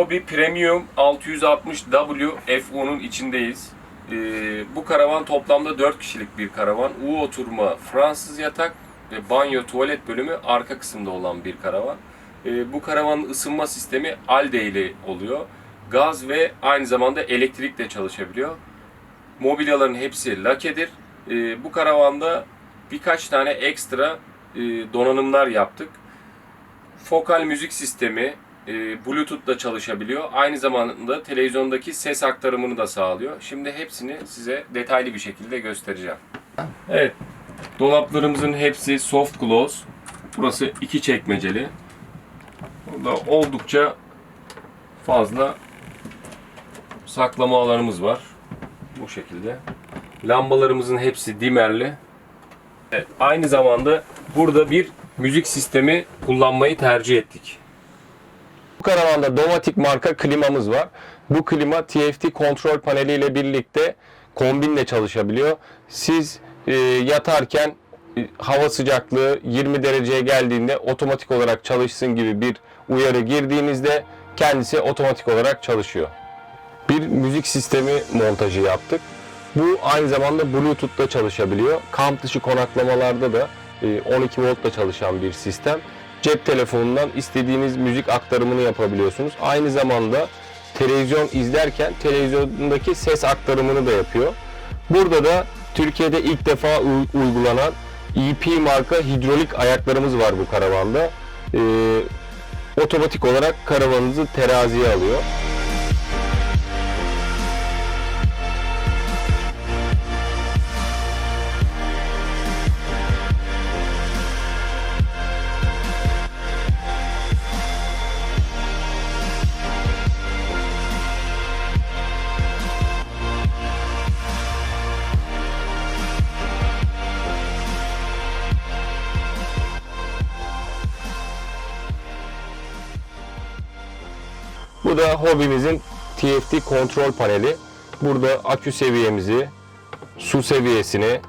Hobby Premium 660W F10'un içindeyiz. Ee, bu karavan toplamda 4 kişilik bir karavan. U oturma, Fransız yatak ve banyo tuvalet bölümü arka kısımda olan bir karavan. Ee, bu karavanın ısınma sistemi ALDE ile oluyor. Gaz ve aynı zamanda elektrikle çalışabiliyor. Mobilyaların hepsi lakedir. Ee, bu karavanda birkaç tane ekstra e, donanımlar yaptık. Fokal müzik sistemi, e, Bluetooth'la çalışabiliyor. Aynı zamanda televizyondaki ses aktarımını da sağlıyor. Şimdi hepsini size detaylı bir şekilde göstereceğim. Evet, dolaplarımızın hepsi soft close. Burası iki çekmeceli. Burada oldukça fazla saklama alanımız var. Bu şekilde. Lambalarımızın hepsi dimerli. Evet, aynı zamanda burada bir müzik sistemi kullanmayı tercih ettik. Bu karavanda Domatic marka klimamız var. Bu klima TFT kontrol paneli ile birlikte kombinle çalışabiliyor. Siz e, yatarken e, hava sıcaklığı 20 dereceye geldiğinde otomatik olarak çalışsın gibi bir uyarı girdiğinizde kendisi otomatik olarak çalışıyor. Bir müzik sistemi montajı yaptık. Bu aynı zamanda Bluetooth'ta çalışabiliyor. Kamp dışı konaklamalarda da e, 12 voltla çalışan bir sistem. Cep telefonundan istediğiniz müzik aktarımını yapabiliyorsunuz. Aynı zamanda televizyon izlerken televizyondaki ses aktarımını da yapıyor. Burada da Türkiye'de ilk defa uygulanan EP marka hidrolik ayaklarımız var bu karavanda. E, otomatik olarak karavanınızı teraziye alıyor. Da hobimizin TFT kontrol paneli. Burada akü seviyemizi, su seviyesini,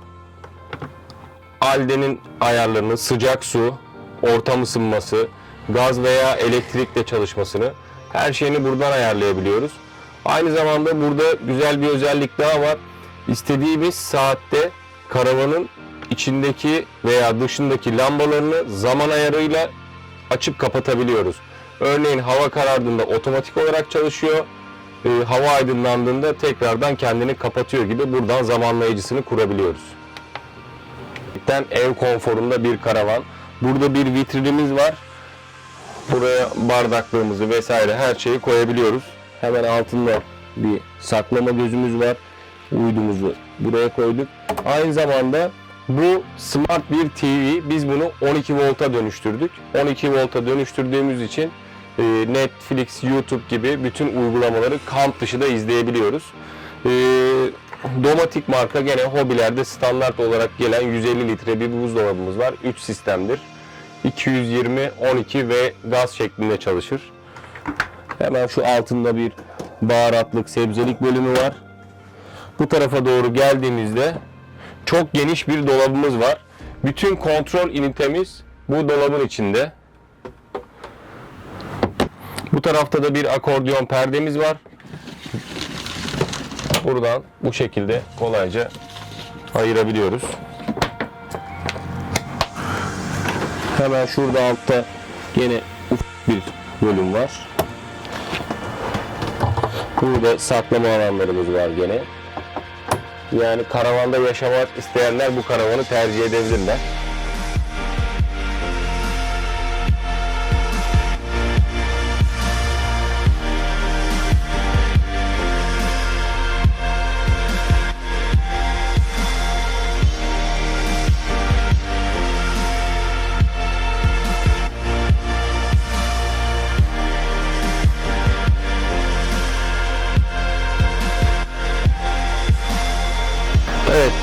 Alde'nin ayarlarını, sıcak su, ortam ısınması, gaz veya elektrikle çalışmasını her şeyini buradan ayarlayabiliyoruz. Aynı zamanda burada güzel bir özellik daha var. İstediğimiz saatte karavanın içindeki veya dışındaki lambalarını zaman ayarıyla açıp kapatabiliyoruz. Örneğin hava karardığında otomatik olarak çalışıyor. Ee, hava aydınlandığında tekrardan kendini kapatıyor gibi buradan zamanlayıcısını kurabiliyoruz. Ev konforunda bir karavan. Burada bir vitrinimiz var. Buraya bardaklığımızı vesaire her şeyi koyabiliyoruz. Hemen altında bir saklama gözümüz var. Uydumuzu buraya koyduk. Aynı zamanda bu smart bir TV. Biz bunu 12 volta dönüştürdük. 12 volta dönüştürdüğümüz için e, Netflix, YouTube gibi bütün uygulamaları kamp dışı da izleyebiliyoruz. E, Domatic marka gene hobilerde standart olarak gelen 150 litre bir buzdolabımız var. 3 sistemdir. 220, 12 ve gaz şeklinde çalışır. Hemen şu altında bir baharatlık, sebzelik bölümü var. Bu tarafa doğru geldiğimizde çok geniş bir dolabımız var. Bütün kontrol ünitemiz bu dolabın içinde. Bu tarafta da bir akordeon perdemiz var. Buradan bu şekilde kolayca ayırabiliyoruz. Hemen şurada altta yine ufak bir bölüm var. Burada saklama alanlarımız var gene. Yani karavanda yaşamak isteyenler bu karavanı tercih edebilirler.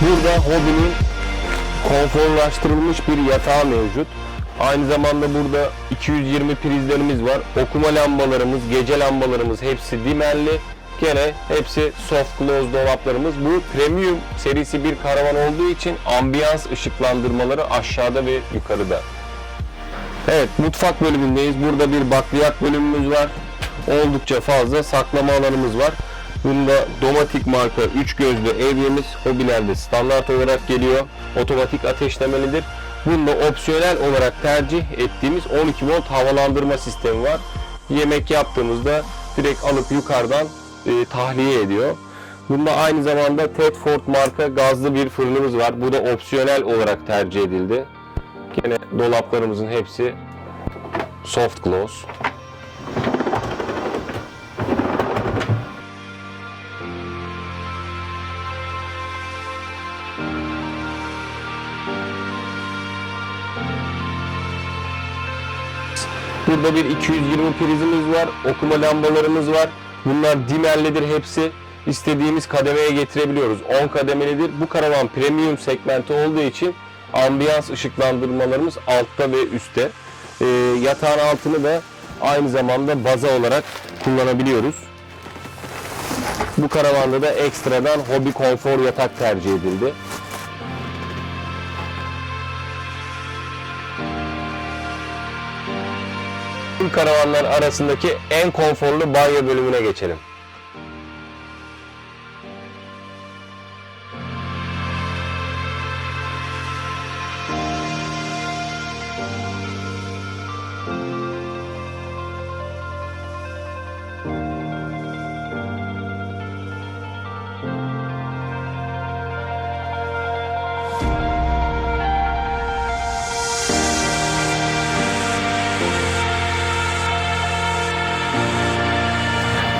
Burada hobinin konforlaştırılmış bir yatağı mevcut. Aynı zamanda burada 220 prizlerimiz var. Okuma lambalarımız, gece lambalarımız hepsi dimelli. Gene hepsi soft close dolaplarımız. Bu premium serisi bir karavan olduğu için ambiyans ışıklandırmaları aşağıda ve yukarıda. Evet mutfak bölümündeyiz. Burada bir bakliyat bölümümüz var. Oldukça fazla saklama alanımız var. Bunda Domatik marka 3 gözlü evyemiz hobilerde standart olarak geliyor. Otomatik ateşlemelidir. Bunda opsiyonel olarak tercih ettiğimiz 12 volt havalandırma sistemi var. Yemek yaptığımızda direkt alıp yukarıdan e, tahliye ediyor. Bunda aynı zamanda Tedford marka gazlı bir fırınımız var. Bu da opsiyonel olarak tercih edildi. Gene dolaplarımızın hepsi soft close. Burada bir 220 prizimiz var, okuma lambalarımız var. Bunlar dimellidir hepsi. İstediğimiz kademeye getirebiliyoruz. 10 kademelidir. Bu karavan premium segmenti olduğu için ambiyans ışıklandırmalarımız altta ve üstte. Ee, yatağın altını da aynı zamanda baza olarak kullanabiliyoruz. Bu karavanda da ekstradan hobi konfor yatak tercih edildi. Karavanlar arasındaki en konforlu banyo bölümüne geçelim.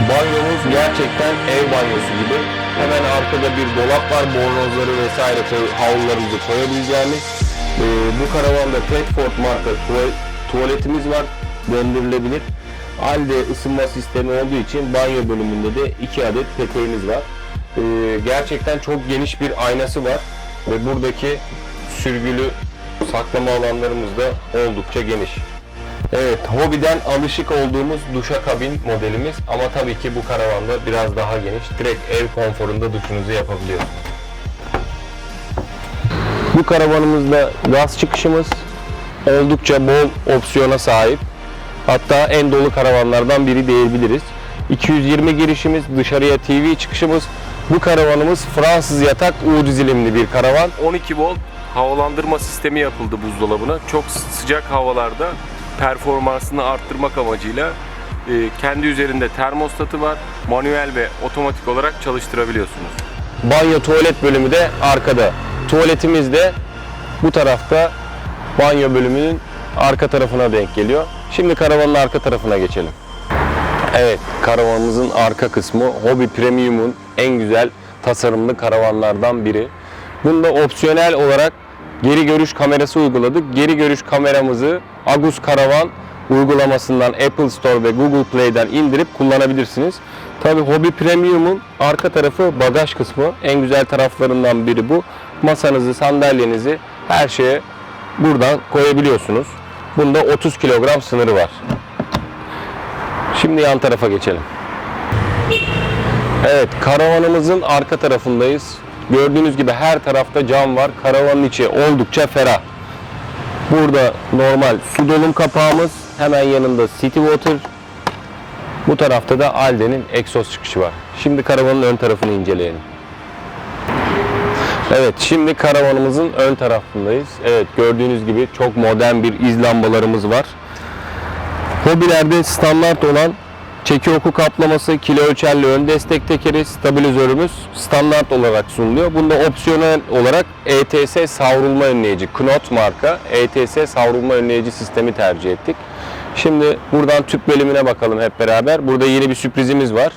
Banyomuz gerçekten ev banyosu gibi. Hemen arkada bir dolap var. Bornozları vesaire havlularımızı koyabileceğimiz. Ee, bu karavanda Tedford marka tuva- tuvaletimiz var. Döndürülebilir. Halde ısınma sistemi olduğu için banyo bölümünde de iki adet peteğimiz var. Ee, gerçekten çok geniş bir aynası var. Ve buradaki sürgülü saklama alanlarımız da oldukça geniş. Evet, hobiden alışık olduğumuz duşakabin modelimiz ama tabii ki bu karavanda biraz daha geniş. Direkt ev konforunda duşunuzu yapabiliyorsunuz. Bu karavanımızda gaz çıkışımız oldukça bol opsiyona sahip. Hatta en dolu karavanlardan biri diyebiliriz. 220 girişimiz, dışarıya TV çıkışımız. Bu karavanımız Fransız yatak U dizilimli bir karavan. 12 volt havalandırma sistemi yapıldı buzdolabına. Çok sıcak havalarda performansını arttırmak amacıyla e, kendi üzerinde termostatı var. Manuel ve otomatik olarak çalıştırabiliyorsunuz. Banyo tuvalet bölümü de arkada. Tuvaletimiz de bu tarafta banyo bölümünün arka tarafına denk geliyor. Şimdi karavanın arka tarafına geçelim. Evet, karavanımızın arka kısmı Hobby Premium'un en güzel tasarımlı karavanlardan biri. Bunda opsiyonel olarak geri görüş kamerası uyguladık. Geri görüş kameramızı Agus Karavan uygulamasından Apple Store ve Google Play'den indirip kullanabilirsiniz. Tabi Hobby Premium'un arka tarafı bagaj kısmı. En güzel taraflarından biri bu. Masanızı, sandalyenizi her şeye buradan koyabiliyorsunuz. Bunda 30 kilogram sınırı var. Şimdi yan tarafa geçelim. Evet, karavanımızın arka tarafındayız. Gördüğünüz gibi her tarafta cam var. Karavanın içi oldukça ferah. Burada normal su dolum kapağımız. Hemen yanında City Water. Bu tarafta da Alde'nin egzoz çıkışı var. Şimdi karavanın ön tarafını inceleyelim. Evet, şimdi karavanımızın ön tarafındayız. Evet, gördüğünüz gibi çok modern bir iz lambalarımız var. Hobilerde standart olan çeki oku kaplaması, kilo ölçerli ön destek tekeri, stabilizörümüz standart olarak sunuluyor. Bunda opsiyonel olarak ETS savrulma önleyici, Knot marka ETS savrulma önleyici sistemi tercih ettik. Şimdi buradan tüp bölümüne bakalım hep beraber. Burada yeni bir sürprizimiz var.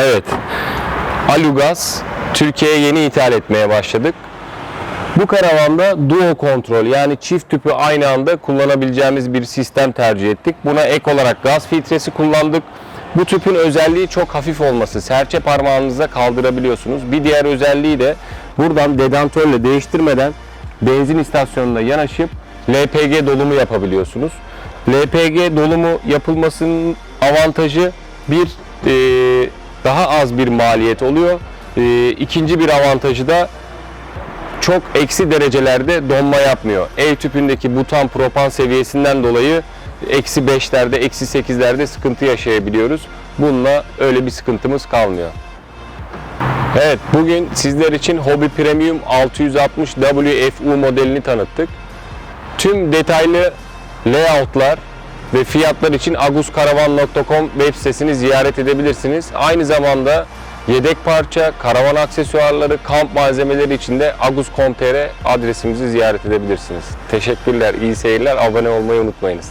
Evet. Alugaz Türkiye'ye yeni ithal etmeye başladık. Bu karavanda duo kontrol yani çift tüpü aynı anda kullanabileceğimiz bir sistem tercih ettik. Buna ek olarak gaz filtresi kullandık. Bu tüpün özelliği çok hafif olması. Serçe parmağınıza kaldırabiliyorsunuz. Bir diğer özelliği de buradan dedantörle değiştirmeden benzin istasyonuna yanaşıp LPG dolumu yapabiliyorsunuz. LPG dolumu yapılmasının avantajı bir e, daha az bir maliyet oluyor. E, ikinci bir avantajı da çok eksi derecelerde donma yapmıyor. Ev tüpündeki butan propan seviyesinden dolayı eksi 5'lerde, eksi 8'lerde sıkıntı yaşayabiliyoruz. Bununla öyle bir sıkıntımız kalmıyor. Evet, bugün sizler için Hobby Premium 660 WFU modelini tanıttık. Tüm detaylı layoutlar ve fiyatlar için aguskaravan.com web sitesini ziyaret edebilirsiniz. Aynı zamanda yedek parça, karavan aksesuarları, kamp malzemeleri için de agus.com.tr adresimizi ziyaret edebilirsiniz. Teşekkürler, iyi seyirler, abone olmayı unutmayınız.